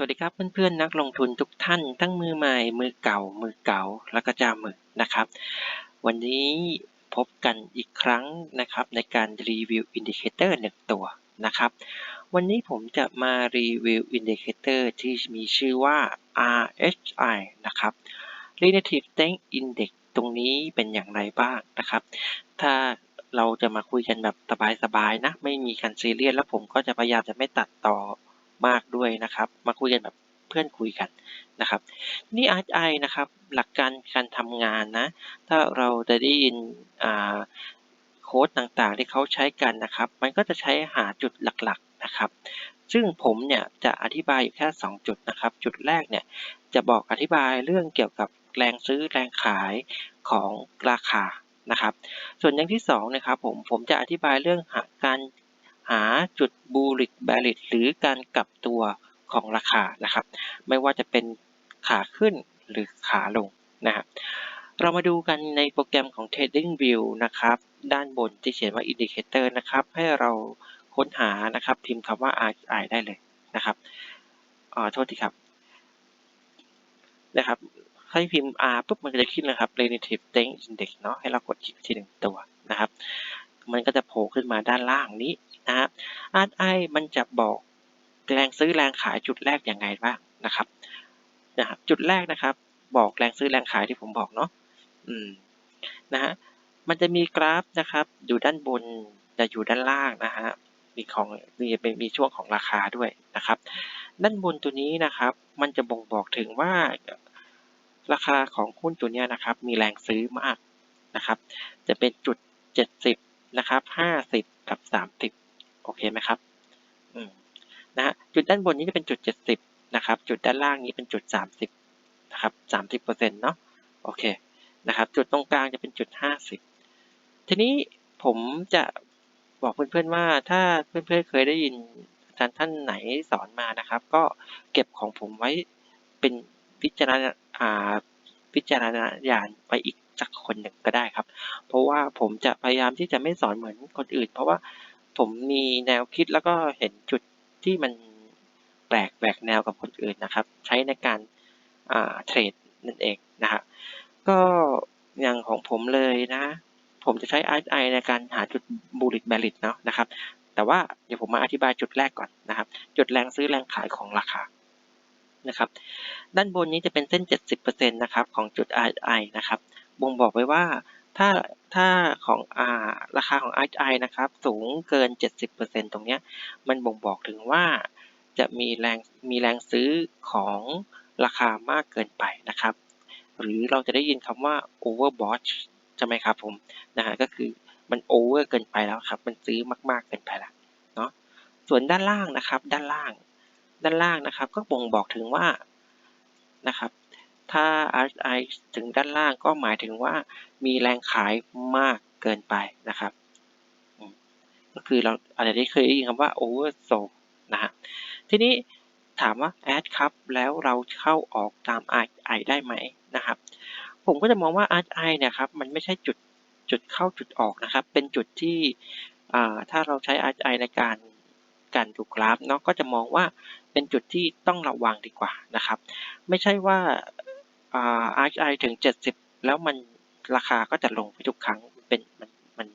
สวัสดีครับเพื่อนๆนักลงทุนทุกท่านทั้งมือใหม่มือเก่า มือเก่าแล้วก็จ้ามือนะครับ วันนี้พบกันอีกครั้งนะครับในการรีวิวอินดิเคเตอร์หนึ่งตัวนะครับ วันนี้ผมจะมารีวิวอินดิเคเตอร์ที่มีชื่อว่า RHI นะครับ Relative Strength Index ตรงนี้เป็นอย่างไรบ้างนะครับ ถ้าเราจะมาคุยกันแบบสบายๆนะ ไม่มีการซีเรียสแล้วผมก็จะพยายามจะไม่ตัดต่อ มากด้วยนะครับ มาคุยกันแบบเพื่อนคุยกันนะครับ นี่ RI นะครับ หลักการการทำงานนะ ถ้าเราจะได้ยินโค้ดต่างๆ ที่เขาใช้กันนะครับ มันก็จะใช้หาจุดหลักๆนะครับ ซึ่งผมเนี่ยจะอธิบายอยู่แค่ 2 จุดนะครับ จุดแรกเนี่ยจะบอกอธิบายเรื่องเกี่ยวกับแรงซื้อแรงขายของราคานะครับ ส่วนอย่างที่2นะครับผมผมจะอธิบายเรื่องการ หาจุดบูริกแบริตหรือการกลับตัวของราคานะครับ ไม่ว่าจะเป็นขาขึ้นหรือขาลงนะครับเรามาดูกันในโปรแกรมของ Trading View นะครับ ด้านบนที่เขียนว่า Indicator นะครับ ให้เราค้นหานะครับ พิมพ์คำว่า RSI ได้เลยนะครับอ๋อโทษทีครับ นะครับ ให้พิมพ์ R ปุ๊บมันก็จะขึ้นเลยครับ Relative Strength Index เนาะให้เรากดคลิกทีหนึ่งตัวนะครับ มันก็จะโผล่ขึ้นมาด้านล่างนี้ นะฮะ RSI มันจะบอกแรงซื้อแรงขายจุดแรกยังไงบ้างนะครับนะครับจุดแรกนะครับ บอกแรงซื้อแรงขายที่ผมบอกเนาะอืมนะฮะมันจะมีกราฟนะครับ อยู่ด้านบนจะอยู่ด้านล่างนะฮะมีของมีเป็นมีช่วงของราคาด้วยนะครับ ด้านบนตัวนี้นะครับ มันจะบ่งบอกถึงว่าราคาของหุ้นตัวนี้นะครับ มีแรงซื้อมากนะครับ จะเป็นจุดเจ็ดสิบนะครับห้าสิบกับสามสิบ โอเคไหมครับนะฮะจุดด้านบนนี้จะเป็นจุด 70 นะครับ จุดด้านล่างนี้เป็นจุด 30 นะครับ 30เปอร์เซ็นต์เนาะโอเคนะครับ จุดตรงกลางจะเป็นจุด 50 ทีนี้ผมจะบอกเพื่อนๆว่าถ้าเพื่อนๆเคยได้ยินอาจารย์ท่านไหนสอนมานะครับ ก็เก็บของผมไว้เป็นพิจารณาอ่าพิจารณญาณไปอีกสักคนหนึ่งก็ได้ครับ เพราะว่าผมจะพยายามที่จะไม่สอนเหมือนคนอื่น เพราะว่า ผมมีแนวคิดแล้วก็เห็นจุดที่มันแปลกแหวกแนวกับคนอื่นนะครับ ใช้ในการเทรดนั่นเองนะครับก็อย่างของผมเลยนะ ผมจะใช้ RSI ในการหาจุดบูริ t แบริตเนาะนะครับ แต่ว่าเดี๋ยวผมมาอธิบายจุดแรกก่อนนะครับ จุดแรงซื้อแรงขายของราคานะครับด้านบนนี้จะเป็นเส้น 70%นะครับของจุด RSI นะครับบ่งบอกไว้ว่า ถ้าถ้าของอาราคาของ RSI นะครับสูงเกิน 70%ตรงเนี้ยมันบ่งบอกถึงว่าจะมีแรงมีแรงซื้อของราคามากเกินไปนะครับ หรือเราจะได้ยินคำว่า overbought ใช่ไหมครับผมนะฮะก็คือมัน over เกินไปแล้วครับ มันซื้อมาก ๆ เกินไปแล้วเนาะส่วนด้านล่างนะครับ ด้านล่าง ด้านล่างนะครับ ก็บ่งบอกถึงว่านะครับ ถ้า RSI ถึงด้านล่างก็หมายถึงว่ามีแรงขายมากเกินไปนะครับ ก็คือเราอาจจะได้เคยได้ยินคำว่า oversold นะฮะทีนี้ถามว่า add ครับแล้วเราเข้าออกตาม RSI ได้ไหมนะครับ ผมก็จะมองว่า RSI เนี่ยครับมันไม่ใช่จุดจุดเข้าจุดออกนะครับ เป็นจุดที่ถ้าเราใช้ RSI ในการการดูกราฟเนาะก็จะมองว่าเป็นจุดที่ต้องระวังดีกว่านะครับ ไม่ใช่ว่า RSI ถึง 70 แล้วมันราคาก็จะลงไปทุกครั้งเป็นมันมัน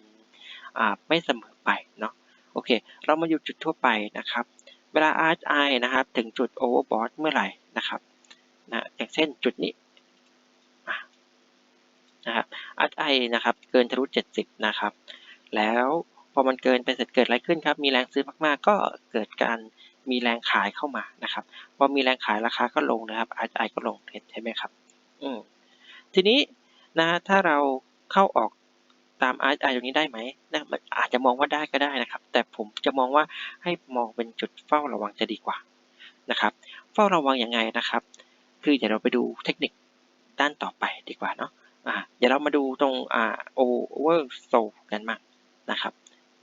ไม่เสมอไปเนาะโอเค เรามาอยู่จุดทั่วไปนะครับ เวลา RSI นะครับถึงจุด overbought เมื่อไหร่นะครับนะอย่างเช่นจุดนี้นะครับ RSI นะครับเกินทะลุ 70 นะครับ แล้วพอมันเกินไปเสร็จเกิดอะไรขึ้นครับ มีแรงซื้อมากๆ ก็เกิดการมีแรงขายเข้ามานะครับ พอมีแรงขายราคาก็ลงนะครับ RSI ก็ลงเห็นไหมครับ ทีนี้นะถ้าเราเข้าออกตาม RSI ตรงนี้ได้ไหมนะมันอาจจะมองว่าได้ก็ได้นะครับ แต่ผมจะมองว่าให้มองเป็นจุดเฝ้าระวังจะดีกว่านะครับ เฝ้าระวังยังไงนะครับ คือเดี๋ยวเราไปดูเทคนิคด้านต่อไปดีกว่าเนาะอ่าเดี๋ยวเรามาดูตรงอ่า over sold กันมากนะครับ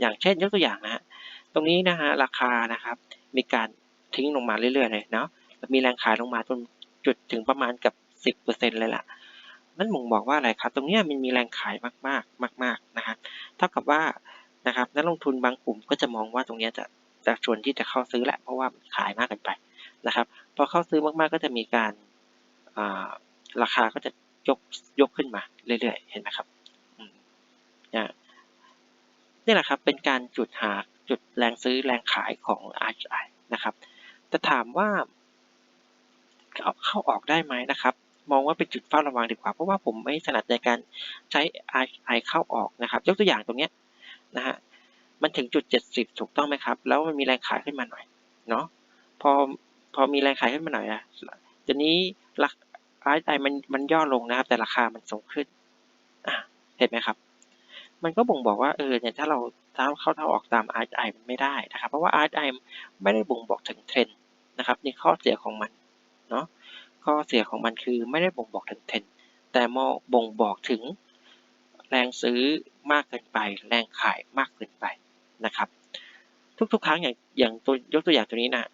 อย่างเช่นยกตัวอย่างนะฮะตรงนี้นะฮะราคานะครับ มีการทิ้งลงมาเรื่อยๆเลยเนาะมีแรงขายลงมาจนจุดถึงประมาณกับ สิบเปอร์เซ็นเลยล่ะนั่นบ่งบอกว่าอะไรครับตรงนี้มันมีแรงขายมากๆมาก ๆนะครับเท่ากับว่านะครับนักลงทุนบางกลุ่มก็จะมองว่าตรงนี้จะจะชวนที่จะเข้าซื้อแหละเพราะว่าขายมากเกินไปนะครับพอเข้าซื้อมากๆก็จะมีการราคาก็จะยกยกขึ้นมาเรื่อยๆเห็นไหมครับนะนี่แหละครับเป็นการจุดหาจุดแรงซื้อแรงขายของ RSI นะครับแต่ถามว่าเอาเข้าออกได้ไหมนะครับ มองว่าเป็นจุดเฝ้าระวังดีกว่า เพราะว่าผมไม่ถนัดในการใช้ RSI เข้าออกนะครับ ยกตัวอย่างตรงเนี้ยนะฮะมันถึงจุด 70 ถูกต้องไหมครับ แล้วมันมีแรงขายขึ้นมาหน่อยเนาะพอพอมีแรงขายขึ้นมาหน่อยนะทีนี้ราคา RSI มันมันย่อลงนะครับ แต่ราคามันสูงขึ้นอะเห็นไหมครับ มันก็บ่งบอกว่าเออเนี่ยถ้าเราถ้าเข้าเท่าออกตาม RSI มันไม่ได้นะครับ เพราะว่า RSI ไม่ได้บ่งบอกถึงเทรนด์นะครับนี่ข้อเสียของมันเนาะ ข้อเสียของมันคือไม่ได้บ่งบอกถึงเทรนด์แต่มอบ่งบอกถึงแรงซื้อมากเกินไป แรงขายมากเกินไปนะครับ ทุกๆ ครั้งอย่างอย่างตัวยกตัวอย่างตัวนี้นะ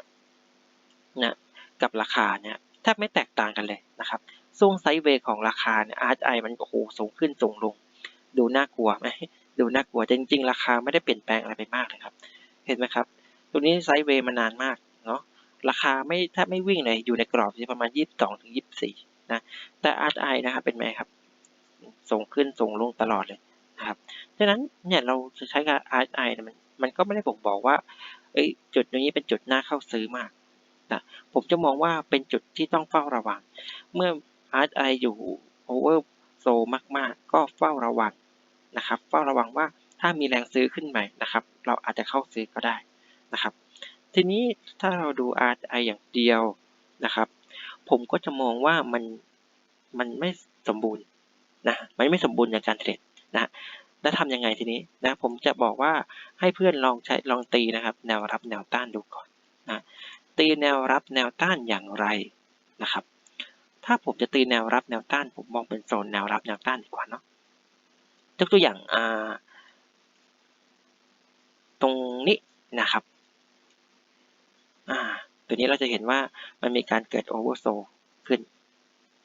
นะกับราคาเนี่ยแทบไม่แตกต่างกันเลยนะครับช่วงไซด์เวย์ของราคาเนี่ย RSI มันโอ้โหสูงขึ้นสูงลง ดูน่ากลัวไหมดูน่ากลัวจริง ๆ ราคาไม่ได้เปลี่ยนแปลงอะไรไปมากเลยครับ เห็นไหมครับ ตัวนี้ไซด์เวย์มานานมาก ราคาไม่แทบไม่วิ่งเลยอยู่ในกรอบที่ประมาณ 22ถึง24 นะ แต่ RSI นะครับเป็นไงครับส่งขึ้นส่งลงตลอดเลยนะครับดังนั้นเนี่ยเราจะใช้การ RSI เนี่มันมันก็ไม่ได้บ่งบอกว่าเอ้ยจุดนี้เป็นจุดน่าเข้าซื้อมากนะผมจะมองว่าเป็นจุดที่ต้องเฝ้าระวัง เมื่อ RSI อยู่ over โซมาก ๆ ก็เฝ้าระวังนะครับ เฝ้าระวังว่าถ้ามีแรงซื้อขึ้นใหม่นะครับ เราอาจจะเข้าซื้อก็ได้นะครับ ทีนี้ถ้าเราดู RSI อย่างเดียวนะครับ ผมก็จะมองว่ามันมันไม่สมบูรณ์นะมันไม่สมบูรณ์ในการเทรดนะแล้วทำยังไงทีนี้นะผมจะบอกว่าให้เพื่อนลองใช้ลองตีนะครับ แนวรับแนวต้านดูก่อนนะตีแนวรับแนวต้านอย่างไรนะครับ ถ้าผมจะตีแนวรับแนวต้าน ผมมองเป็นโซนแนวรับแนวต้านดีกว่าเนาะยกตัวอย่างอ่าตรงนี้นะครับ อ่าตัวนี้เราจะเห็นว่ามันมีการเกิดโอเวอร์โซขึ้น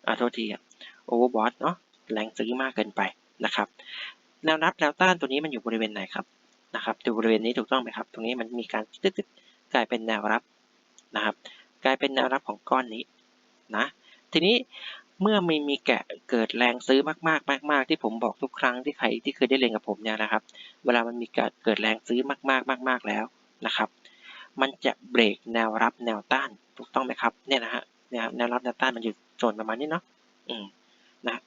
อ่าโทษทีอะโอเวอร์บอทเนาะแรงซื้อมากเกินไปนะครับแนวรับแนวต้านตัวนี้มันอยู่บริเวณไหนครับนะครับอยู่บริเวณนี้ถูกต้องไหมครับ ตรงนี้มันมีการตึ๊ดๆกลายเป็นแนวรับนะครับ กลายเป็นแนวรับของก้อนนี้นะทีนี้เมื่อมีมีแกะเกิดแรงซื้อมากๆมาก ๆ ที่ผมบอกทุกครั้งที่ใครที่เคยได้เรียนกับผมเนี่ยนะครับ เวลามันมีการเกิดแรงซื้อมากๆมาก ๆแล้วนะครับ มันจะเบรกแนวรับแนวต้านถูกต้องไหมครับเนี่ยนะฮะแนวแนวรับแนวต้านมันอยู่โซนประมาณนี้เนาะอืมนะ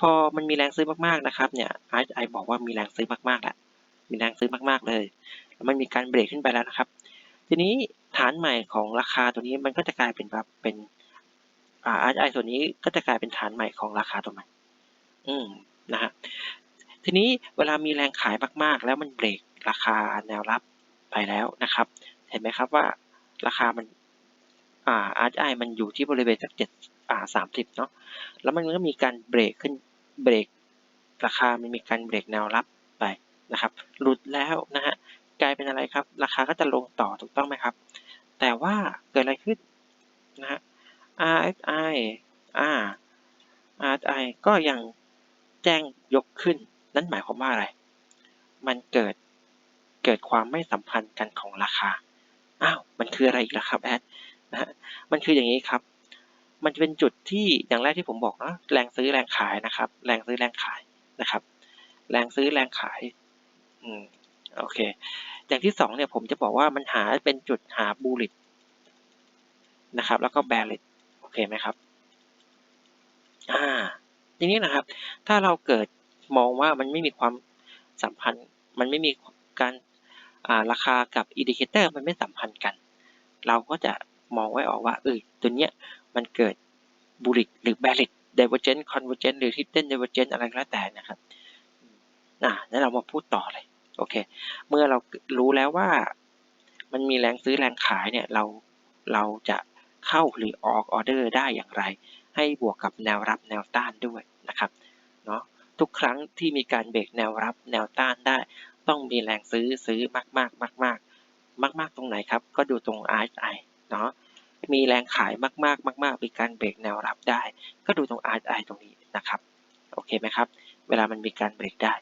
พอมันมีแรงซื้อมากๆนะครับเนี่ยไอไอบอกว่ามีแรงซื้อมากๆแหละมีแรงซื้อมากๆเลยแล้วมันมีการเบรกขึ้นไปแล้วนะครับ ทีนี้ฐานใหม่ของราคาตัวนี้มันก็จะกลายเป็นแบบเป็นอ่าไอส่วนนี้ก็จะกลายเป็นฐานใหม่ของราคาตัวใหม่อืมนะฮะทีนี้เวลามีแรงขายมากๆ แล้วมันเบรกราคาแนวรับไปแล้วนะครับ เห็นไหมครับว่าราคามันอ่า RSI มันอยู่ที่บริเวณสักเจ็ดอ่าสามสิบเนาะแล้วมันก็มีการเบรกขึ้นเบรกราคามันมีการเบรกแนวรับไปนะครับหลุดแล้วนะฮะกลายเป็นอะไรครับ ราคาก็จะลงต่อถูกต้องไหมครับ แต่ว่าเกิดอะไรขึ้นนะฮะ RSI อ่า RSI ก็ยังแจ้งยกขึ้น นั่นหมายความว่าอะไร มันเกิดเกิดความไม่สัมพันธ์กันของราคา คืออะไรอีกล่ะครับแอดนะฮะมันคืออย่างนี้ครับ มันจะเป็นจุดที่อย่างแรกที่ผมบอกเนาะแรงซื้อแรงขายนะครับ แรงซื้อแรงขายนะครับ แรงซื้อแรงขายอืมโอเค อย่างที่สองเนี่ยผมจะบอกว่ามันหาเป็นจุดหาบูลิตนะครับ แล้วก็แบลิตโอเคไหมครับอ่าทีนี้นะครับ ถ้าเราเกิดมองว่ามันไม่มีความสัมพันธ์ มันไม่มีการาราคากับอินดิเคเตอร์มันไม่สัมพันธ์กัน เราก็จะมองไว้ออกว่าเออตัวเนี้ยมันเกิดบูริกหรือแบริกเดเวอร์เจนต์คอนเวอร์เจนต์หรือฮิดเด้นเดเวอร์เจนต์อะไรก็แล้วแต่นะครับอ่าแล้วเรามาพูดต่อเลย โอเค เมื่อเรารู้แล้วว่ามันมีแรงซื้อแรงขายเนี่ย เรา เราจะเข้าหรือออกออเดอร์ได้อย่างไร ให้บวกกับแนวรับแนวต้านด้วยนะครับ เนาะทุกครั้งที่มีการเบรกแนวรับแนวต้านได้ ต้องมีแรงซื้อซื้อมากมากมาก มากมากตรงไหนครับ ก็ดูตรง RSI เนาะมีแรงขายมากๆ มากๆมีการเบรกแนวรับได้ ก็ดูตรง RSI ตรงนี้นะครับ โอเคไหมครับ เวลามันมีการเบรกได้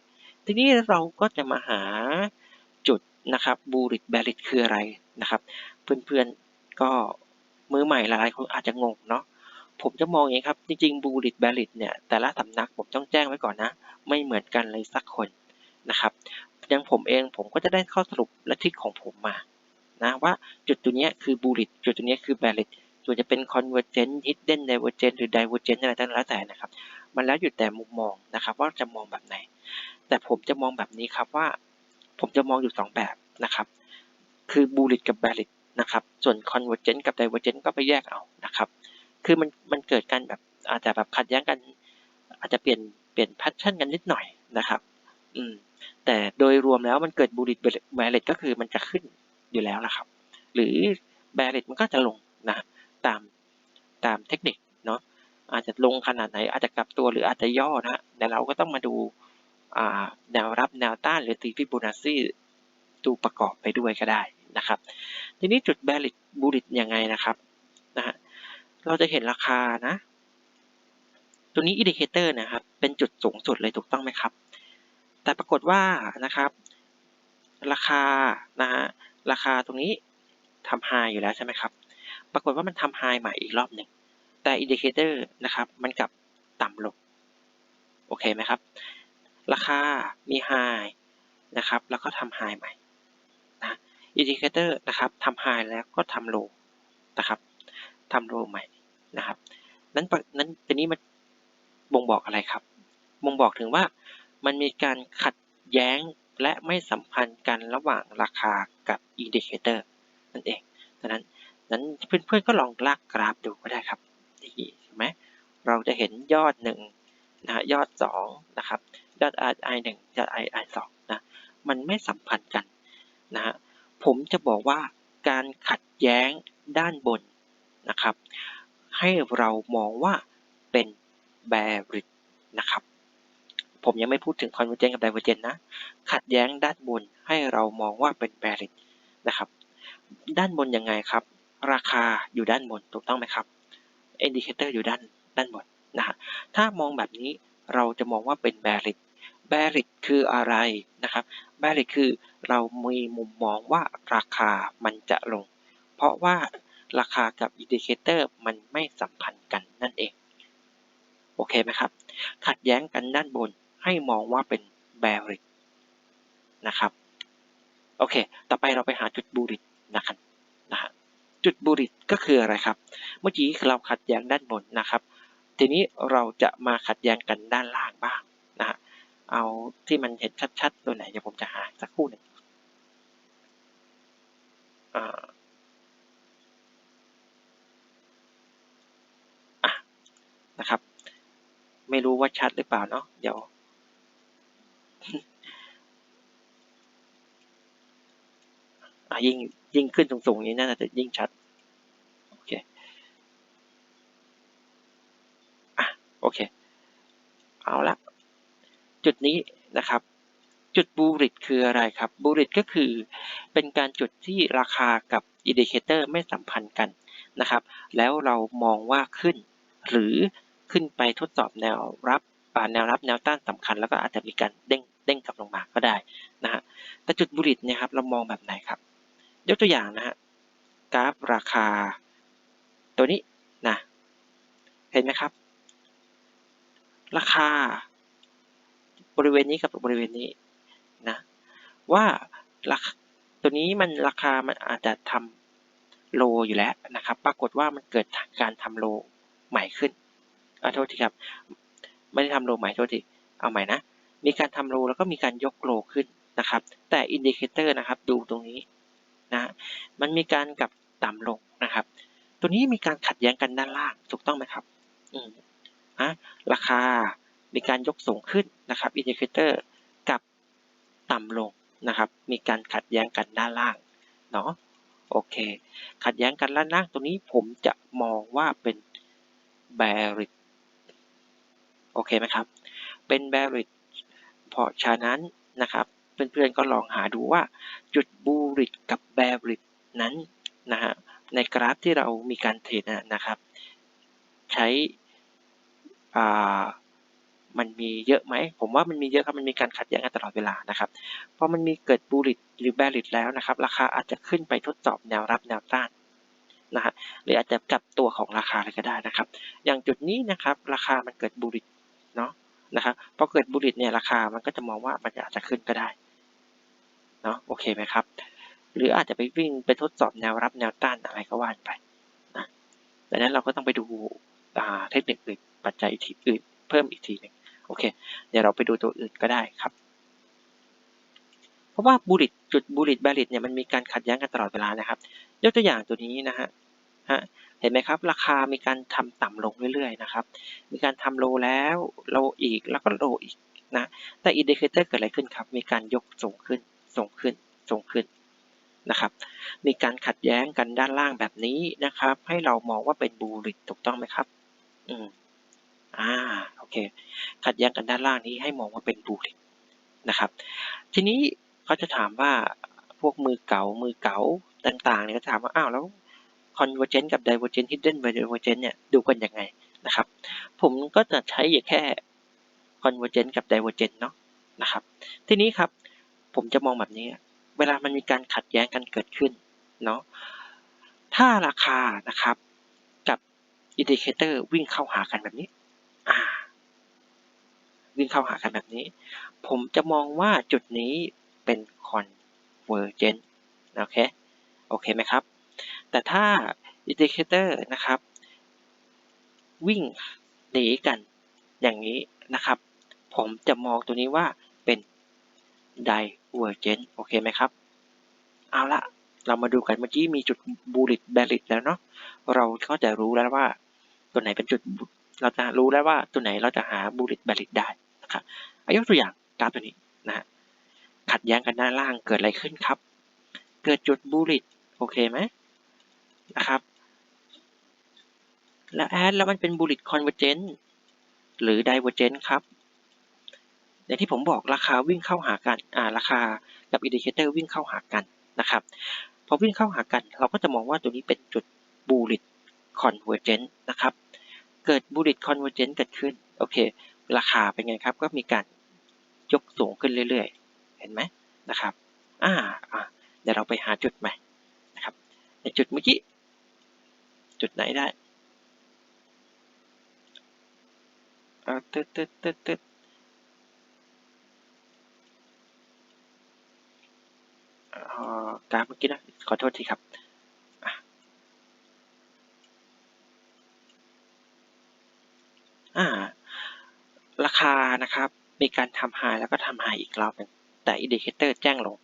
ทีนี้เราก็จะมาหาจุดนะครับบูริตแบริตคืออะไรนะครับ เพื่อนๆก็มือใหม่หลายๆคนอาจจะงงเนาะผมจะมองอย่างนี้ครับ จริงๆบูริ t แบริ t เนี่ยแต่ละสำนักผมต้องแจ้งไว้ก่อนนะ ไม่เหมือนกันเลยสักคนนะครับอย่างผมเองผมก็จะได้ข้อสรุปและทริคของผมมา นะว่าจุดตัวนี้คือบูริ t จุดตัวนี้คือแบริ t ส่วนจะเป็น convergent hidden divergent หรือ divergent อะไรต่างๆแล้วแต่นะครับ มันแล้วอยู่แต่มุมมองนะครับ ว่าจะมองแบบไหน แต่ผมจะมองแบบนี้ครับว่า ผมจะมองอยู่สองแบบนะครับ คือบูริ t กับแบริ t นะครับ ส่วน convergent กับ divergent ก็ไปแยกเอานะครับ คือมันมันเกิดการแบบอาจจะแบบขัดแย้งกัน อาจจะเปลี่ยนเปลี่ยนแพทเทิร์นกันนิดหน่อยนะครับ อืมแต่โดยรวมแล้วมันเกิดบูริ t แบริ t ก็คือมันจะขึ้น อยู่แล้วละครับ หรือแบริ t มันก็จะลงนะตามตามเทคนิคเนาะอาจจะลงขนาดไหนอาจจะกลับตัวหรืออาจจะย่อนะแต่เราก็ต้องมาดูแนวรับแนวต้านหรือตีฟิโบนัชซีดูประกอบไปด้วยก็ได้นะครับ ทีนี้จุดแบริตบูริตยังไงนะครับนะฮะเราจะเห็นราคานะ ตัวนี้อินดิเคเตอร์นะครับ เป็นจุดสูงสุดเลยถูกต้องไหมครับ แต่ปรากฏว่านะครับ ราคานะฮะ ราคาตรงนี้ทำไฮอยู่แล้วใช่ไหมครับ ปรากฏว่ามันทำไฮใหม่อีกรอบหนึ่ง แต่อินดิเคเตอร์นะครับ มันกลับต่ำลง โอเคไหมครับ ราคา มีไฮนะครับ แล้วก็ทำไฮใหม่นะอินดิเคเตอร์นะครับทำไฮแล้วก็ทำโลนะครับทำโลใหม่นะครับ นั้นนั้นทีนี้มันบ่งบอกอะไรครับ บ่งบอกถึงว่ามันมีการขัดแย้งและไม่สัมพันธ์กันระหว่างราคา กับอินดิเคเตอร์นั่นเองดังนั้นนั้นเพื่อนๆก็ลองลากกราฟดูก็ได้ครับดีใช่ไหมเราจะเห็นยอดหนึ่งนะยอดสองนะครับยอด RI หนึ่งยอด RI สองนะมันไม่สัมพันธ์กันนะฮะผมจะบอกว่าการขัดแย้งด้านบนนะครับ ให้เรามองว่าเป็น bearish นะครับ ผมยังไม่พูดถึง convergence กับ divergence นะ ขัดแย้งด้านบนให้เรามองว่าเป็น bearish นะครับ ด้านบนยังไงครับ ราคาอยู่ด้านบนถูกต้องไหมครับ indicator อยู่ด้านด้านบนนะฮะถ้ามองแบบนี้เราจะมองว่าเป็น bearish bearish คืออะไรนะครับ bearish คือเรามีมุมมองว่าราคามันจะลง เพราะว่าราคากับอินดิเคเตอร์มันไม่สัมพันธ์กันนั่นเอง โอเคไหมครับ ขัดแย้งกันด้านบน ให้มองว่าเป็น bearish นะครับโอเค ต่อไปเราไปหาจุดบูริตนะครับนะฮะจุดบูริตก็คืออะไรครับ เมื่อกี้เราขัดแย้งด้านบนนะครับ ทีนี้เราจะมาขัดแย้งกันด้านล่างบ้างนะฮะเอาที่มันเห็นชัดๆตัวไหนเดี๋ยวผมจะหาสักคู่หนึ่งอะนะครับ ไม่รู้ว่าชัดหรือเปล่าเนาะเดี๋ยวอะ ยิ่งยิ่งขึ้นสูงๆอย่างนี้น่าจะยิ่งชัดโอเคอะโอเค เอาละจุดนี้นะครับ จุดบูริตคืออะไรครับบูริตก็คือเป็นการจุดที่ราคากับอินดิเคเตอร์ไม่สัมพันธ์กันนะครับ แล้วเรามองว่าขึ้น หรือขึ้นไปทดสอบแนวรับแนวรับแนวต้านสำคัญแล้วก็อาจจะมีการเด้งเด้งกลับลงมาก็ได้นะฮะแต่จุดบูริตเนี่ยครับเรามองแบบไหนครับ ยกตัวอย่างนะฮะกราฟราคา ตัวนี้นะเห็นไหมครับ ราคา บริเวณนี้กับบริเวณนี้นะว่าราคาตัวนี้มันราคามันอาจจะทำโลอยู่แล้วนะครับ ปรากฏว่ามันเกิดการทำโลใหม่ขึ้นขอโทษทีครับ ไม่ได้ทำโลใหม่โทษทีเอาใหม่นะ มีการทำโลแล้วก็มีการยกโลขึ้นนะครับ แต่อินดิเคเตอร์นะครับ ดูตรงนี้ นะมันมีการกับต่ำลงนะครับ ตัวนี้มีการขัดแย้งกันด้านล่างถูกต้องไหมครับอืมอะราคามีการยกสูงขึ้นนะครับอินดิเคเตอร์กับต่ำลงนะครับ มีการขัดแย้งกันด้านล่างเนาะโอเค ขัดแย้งกันด้านล่างตรงนี้ผมจะมองว่าเป็น bearish โอเคไหมครับ เป็น bearish เพราะฉะนั้นนะครับ เพื่อนๆก็ลองหาดูว่า จุด bullish กับ bearish นั้นนะฮะในกราฟที่เรามีการเทรดนะครับ ใช้อ่ามันมีเยอะไหม ผมว่ามันมีเยอะครับ มันมีการขัดแย้งกันตลอดเวลานะครับพอมันมีเกิดบูริตหรือแบริตแล้วนะครับ ราคาอาจจะขึ้นไปทดสอบแนวรับแนวต้านนะฮะหรืออาจจะกับตัวของราคาเลยก็ได้นะครับ อย่างจุดนี้นะครับ ราคามันเกิดบูริตเนาะนะครับพอเกิดบูริตเนี่ยราคามันก็จะมองว่ามันอาจจะขึ้นก็ได้ เนาะโอเคไหมครับ หรืออาจจะไปวิ่งไปทดสอบแนวรับแนวต้านอะไรก็ว่านไปนะดังนั้นเราก็ต้องไปดูเทคนิคอื่นปัจจัยที่อื่นเพิ่มอีกทีหนึ่งโอเค เดี๋ยวเราไปดูตัวอื่นก็ได้ครับ เพราะว่าบูริตจุดบูริตแบริตเนี่ยมันมีการขัดแย้งกันตลอดเวลานะครับ ยกตัวอย่างตัวนี้นะฮะฮะเห็นไหมครับ ราคามีการทำต่ำลงเรื่อยๆนะครับ มีการทำโลแล้วโลอีกแล้วก็โลอีกนะ แต่อินดิเคเตอร์เกิดอะไรขึ้นครับ มีการยกสูงขึ้น สูงขึ้นสูงขึ้นนะครับ มีการขัดแย้งกันด้านล่างแบบนี้นะครับ ให้เรามองว่าเป็นบูริตถูกต้องไหมครับ อืมอ่าโอเค ขัดแย้งกันด้านล่างนี้ให้มองว่าเป็นบูริตนะครับ ทีนี้เขาจะถามว่าพวกมือเก๋ามือเก๋าต่างๆเนี่ยก็ถามว่าอ้าวแล้ว convergent กับ divergent hidden divergent เนี่ยดูกันยังไงนะครับ ผมก็จะใช้อยู่แค่ convergent กับ divergent เนาะนะครับ ทีนี้ครับ ผมจะมองแบบนี้ เวลามันมีการขัดแย้งกันเกิดขึ้นเนาะถ้าราคานะครับกับอินดิเคเตอร์วิ่งเข้าหากันแบบนี้อ่าวิ่งเข้าหากันแบบนี้ ผมจะมองว่าจุดนี้เป็น convergent โอเคโอเคไหมครับ แต่ถ้าอินดิเคเตอร์นะครับ วิ่งหนีกันอย่างนี้นะครับ ผมจะมองตัวนี้ว่าเป็น divergent โอเคไหมครับ เอาละเรามาดูกันเมื่อกี้มีจุด bullish bearish แล้วเนาะเราก็จะรู้แล้วว่า ตัวไหนเป็นจุดเราจะรู้แล้วว่าตัวไหนเราจะหา bullish bearish ได้นะครับอายกตัวอย่างกราฟตัวนี้นะฮะขัดแย้งกันด้านล่างเกิดอะไรขึ้นครับ เกิดจุด bullish โอเคไหมนะครับแล้วแอดแล้วมันเป็น bullish convergent หรือ divergent ครับ อย่างที่ผมบอกราคาวิ่งเข้าหากันอ่าราคากับอินดิเคเตอร์วิ่งเข้าหากันนะครับพอวิ่งเข้าหากัน เราก็จะมองว่าตัวนี้เป็นจุด bullish convergence นะครับ เกิด bullish convergence เกิดขึ้นโอเค ราคาเป็นไงครับ ก็มีการยกสูงขึ้นเรื่อยๆ เห็นไหมนะครับอ่าอ่าเดี๋ยวเราไปหาจุดใหม่นะครับในจุดเมื่อกี้ จุดไหนได้เออตึ๊ดตึ๊ดตึ๊ดตึ๊ด กราฟเมื่อกี้นะขอโทษทีครับราคานะครับมีการทำไฮแล้วก็ทำไฮอีกรอบหนึ่งแต่อินดิเคเตอร์แจ้งลง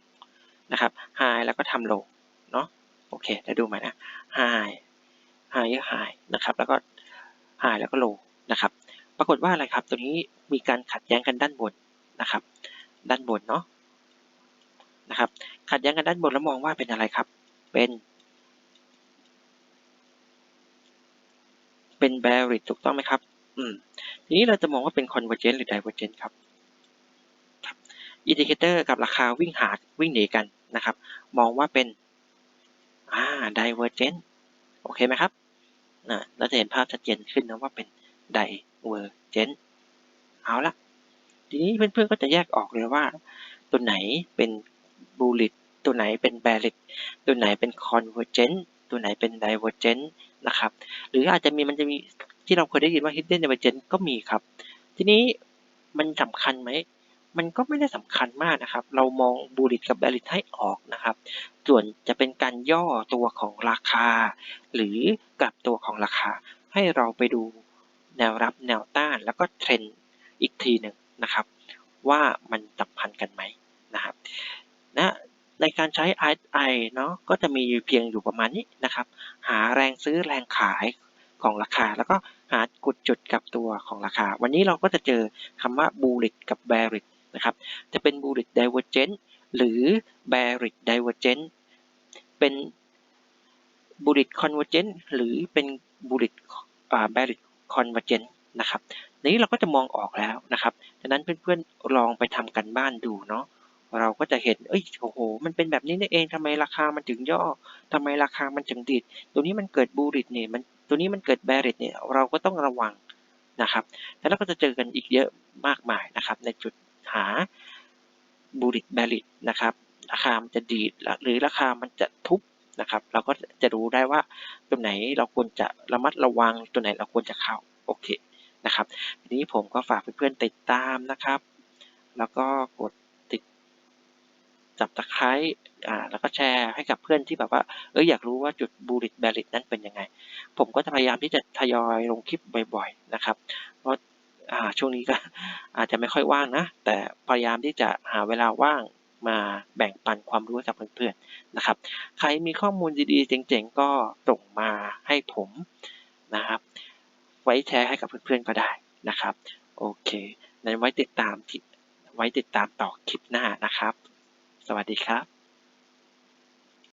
นะครับไฮแล้วก็ทำโลเนาะโอเคเดี๋ยวดูใหม่นะไฮไฮเยอะไฮนะครับแล้วก็ไฮแล้วก็โลนะครับ ปรากฏว่าอะไรครับตัวนี้มีการขัดแย้งกันด้านบนนะครับ ด้านบนเนาะนะครับ ขัดแย้งกันด้านบนแล้วมองว่าเป็นอะไรครับ เป็น เป็น bearish ถูกต้องไหมครับ อืม ทีนี้เราจะมองว่าเป็น convergent หรือ divergent ครับอินดิเคเตอร์กับราคาวิ่งหาวิ่งหนีกันนะครับ มองว่าเป็นอ่า divergent โอเคไหมครับนะเราจะเห็นภาพชัดเจนขึ้นนะว่าเป็น divergent เอาละทีนี้เพื่อนๆก็จะแยกออกเลยว่า ตัวไหนเป็นบูลิ ตัวไหนเป็นแบริตตัวไหนเป็นคอนเวอร์เจนต์ตัวไหนเป็นไดเวอร์เจนต์นะครับ หรืออาจจะมีมันจะมีที่เราเคยได้ยินว่า hidden divergence ก็มีครับ ทีนี้มันสำคัญไหม มันก็ไม่ได้สำคัญมากนะครับ เรามองบูลิตกับแบริตให้ออกนะครับ ส่วนจะเป็นการย่อตัวของราคา หรือกลับตัวของราคา ให้เราไปดูแนวรับแนวต้านแล้วก็เทรนอีกทีหนึ่งนะครับ ว่ามันสัมพันธ์กันไหมนะครับนะ ในการใช้ RSI เนาะก็จะมีเพียงอยู่ประมาณนี้นะครับ หาแรงซื้อแรงขายของราคา แล้วก็หากดจุดกับตัวของราคา วันนี้เราก็จะเจอคำว่า bullish กับ bearish นะครับจะเป็น bullish divergent หรือ bearish divergent เป็น bullish convergent หรือเป็น bullish bearish convergent นะครับนี้เราก็จะมองออกแล้วนะครับดังนั้นเพื่อนๆลองไปทำกันบ้านดูเนาะ เราก็จะเห็น เอ้ย โอ้โห มันเป็นแบบนี้นี่เองทำไมราคามันถึงย่อทำไมราคามันถึงดิด ตัวนี้มันเกิดบูริตเนี่ย มัน ตัวนี้มันเกิดแบริตเนี่ย เราก็ต้องระวังนะครับ แล้วเราก็จะเจอกันอีกเยอะมากมายนะครับ ในจุดหาบูริตแบริตนะครับ ราคามันจะดีด หรือราคามันจะทุบนะครับ เราก็จะรู้ได้ว่าตรงไหนเราควรจะระมัดระวัง ตัวไหนเราควรจะเข้า โอเคนะครับ ทีนี้ผมก็ฝากเพื่อนๆติดตามนะครับ แล้วก็กด จับตะไคร้อ่าแล้วก็แชร์ให้กับเพื่อนที่แบบว่าเอออยากรู้ว่าจุดบูริตแบริตนั้นเป็นยังไง ผมก็จะพยายามที่จะทยอยลงคลิปบ่อยๆนะครับ เพราะอ่าช่วงนี้ก็อาจจะไม่ค่อยว่างนะ แต่พยายามที่จะหาเวลาว่างมาแบ่งปันความรู้กับเพื่อนๆนะครับ ใครมีข้อมูลดีๆ เจ๋งๆ ก็ส่งมาให้ผมนะครับ ไว้แชร์ให้กับเพื่อนๆก็ได้นะครับ โอเคนั้นไว้ติดตามที่ไว้ติดตามต่อคลิปหน้านะครับ สวัสดีครับ